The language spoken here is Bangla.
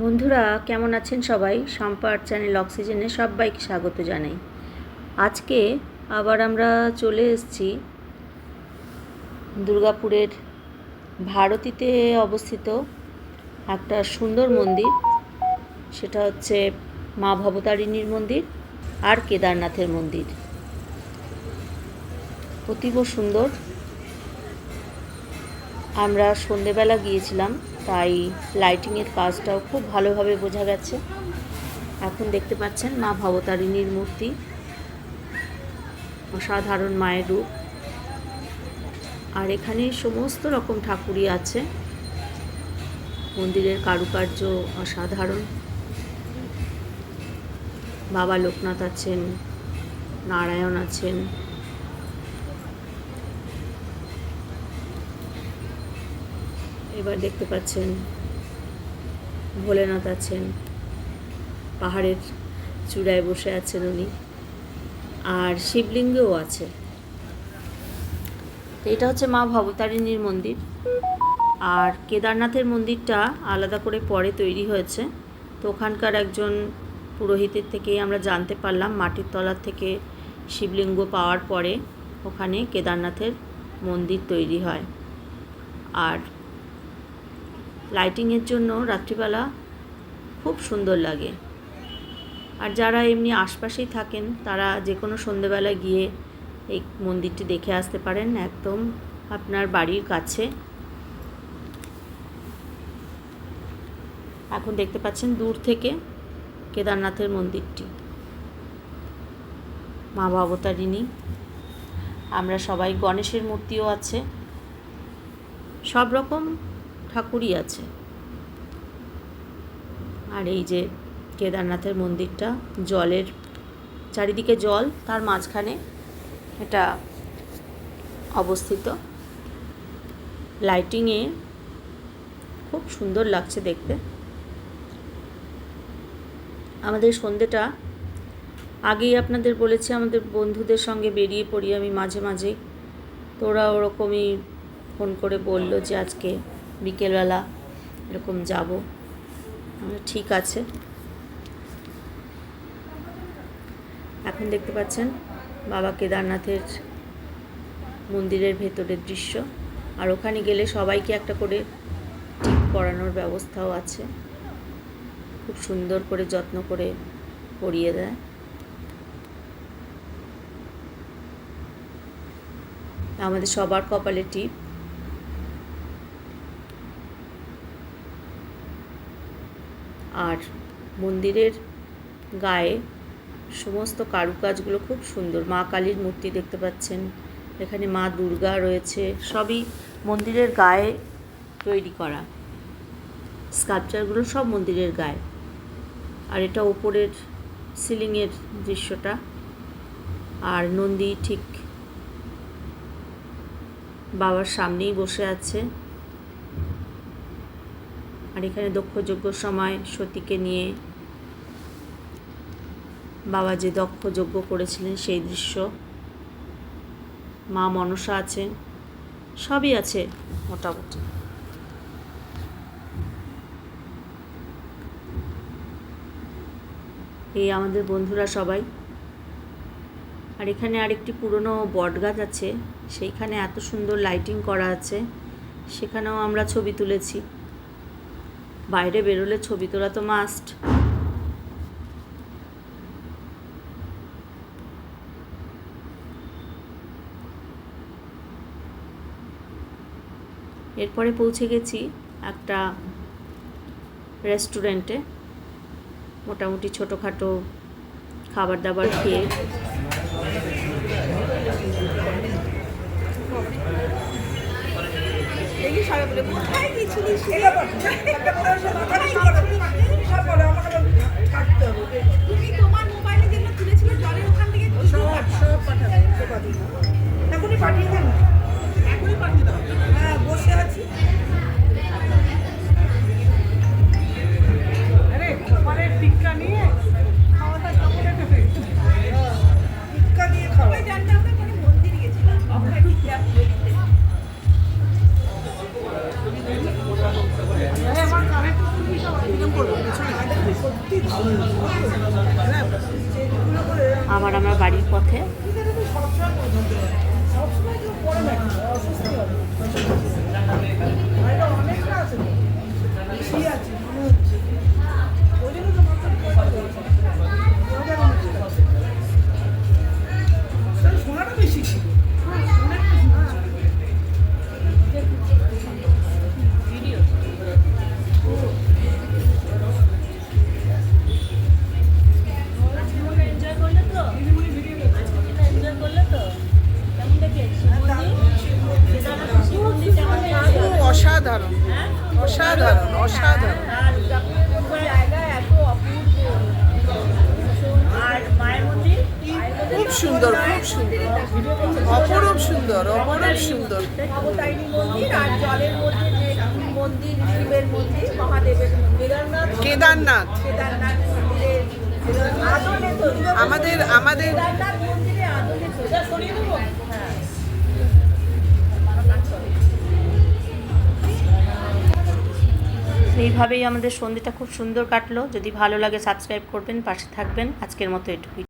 বন্ধুরা, কেমন আছেন সবাই? সম্পার চ্যানেল অক্সিজেনে সবাইকে স্বাগত জানাই। আজকে আবার আমরা চলে এসেছি দুর্গাপুরের ভারতীতে অবস্থিত একটা সুন্দর মন্দির। সেটা হচ্ছে মা ভবতারিণীর মন্দির আর কেদারনাথের মন্দির। অতীব সুন্দর। আমরা সন্ধেবেলা গিয়েছিলাম। তাই লাইটিংয়ের কাজটাও খুব ভালোভাবে বোঝা গেছে। এখন দেখতে পাচ্ছেন মা ভবতারিণীর মূর্তি। অসাধারণ মায়ের রূপ। আর এখানে সমস্ত রকম ঠাকুরই আছে। মন্দিরের কারুকার্য অসাধারণ। বাবা লোকনাথ আছেন, নারায়ণ আছেন। এবার দেখতে পাচ্ছেন ভোলেনাথ আছেন, পাহাড়ের চূড়ায় বসে আছেন উনি, আর শিবলিঙ্গও আছে। তো এটা হচ্ছে মা ভবতারিণীর মন্দির। আর কেদারনাথের মন্দিরটা আলাদা করে পরে তৈরি হয়েছে। তো ওখানকার একজন পুরোহিতের থেকেই আমরা জানতে পারলাম, মাটির তলার থেকে শিবলিঙ্গ পাওয়ার পরে ওখানে কেদারনাথের মন্দির তৈরি হয়। আর লাইটিংয়ের জন্য রাত্রিবেলা খুব সুন্দর লাগে। আর যারা এমনি আশপাশেই থাকেন, তারা যে কোনো সন্ধেবেলা গিয়ে এই মন্দিরটি দেখে আসতে পারেন একদম আপনার বাড়ির কাছে। এখন দেখতে পাচ্ছেন দূর থেকে কেদারনাথের মন্দিরটি। মা ভবতারিণী। আমরা সবাই গণেশের মূর্তিও আছে। সব রকম ঠাকুরই আছে। আর এই যে কেদারনাথের মন্দিরটা, জলের চারিদিকে জল, তার মাঝখানে এটা অবস্থিত। লাইটিংয়ে খুব সুন্দর লাগছে দেখতে। আমাদের সন্ধেটা আগেই আপনাদের বলেছি, আমাদের বন্ধুদের সঙ্গে বেরিয়ে পড়ি আমি মাঝে মাঝে। তো ওরা ওরকমই ফোন করে বলল যে আজকে বিকেলবেলা এরকম যাব। ঠিক আছে। এখন দেখতে পাচ্ছেন বাবা কেদারনাথের মন্দিরের ভেতরের দৃশ্য। আর ওখানে গেলে সবাইকে একটা করে টিপ পরানোর ব্যবস্থাও আছে। খুব সুন্দর করে যত্ন করে পরিয়ে দেয়। আমাদের সবার কপালে টিপ। আর মন্দিরের গায়ে সমস্ত কারুকাজগুলো খুব সুন্দর। মা কালীর মূর্তি দেখতে পাচ্ছেন, এখানে মা দুর্গা রয়েছে, সবই মন্দিরের গায়ে তৈরি করা। স্কাল্পচারগুলো সব মন্দিরের গায়ে। আর এটা ওপরের সিলিংয়ের দৃশ্যটা। আর নন্দী ঠিক বাবার সামনেই বসে আছে। আর এখানে দক্ষযজ্ঞ সময় সতীকে নিয়ে বাবা যে দক্ষ যজ্ঞ করেছিলেন সেই দৃশ্য। মা মনসা আছে, সবই আছে মোটামুটি। এই আমাদের বন্ধুরা সবাই। আর এখানে আরেকটি পুরনো বটগাছ আছে, সেইখানে এত সুন্দর লাইটিং করা আছে, সেখানেও আমরা ছবি তুলেছি। বাইরে বেরোলে ছবি তোলা তো মাস্ট এরপরে পৌঁছে গেছি একটা রেস্টুরেন্টে মোটামুটি ছোটোখাটো খাবার দাবার খেয়ে। দেখি সবাই বলে কোথায় গেছিলিস তুমি মায়ের মন্দির খুব সুন্দর খুব সুন্দর। অপরূপ সুন্দর। অপরূপ সুন্দর অবতারিণী মন্দির আর এইভাবেই আমাদের সন্ধিটা খুব সুন্দর কাটলো। যদি ভালো লাগে সাবস্ক্রাইব করবেন, পাশে থাকবেন। আজকের মতো এটুকুই।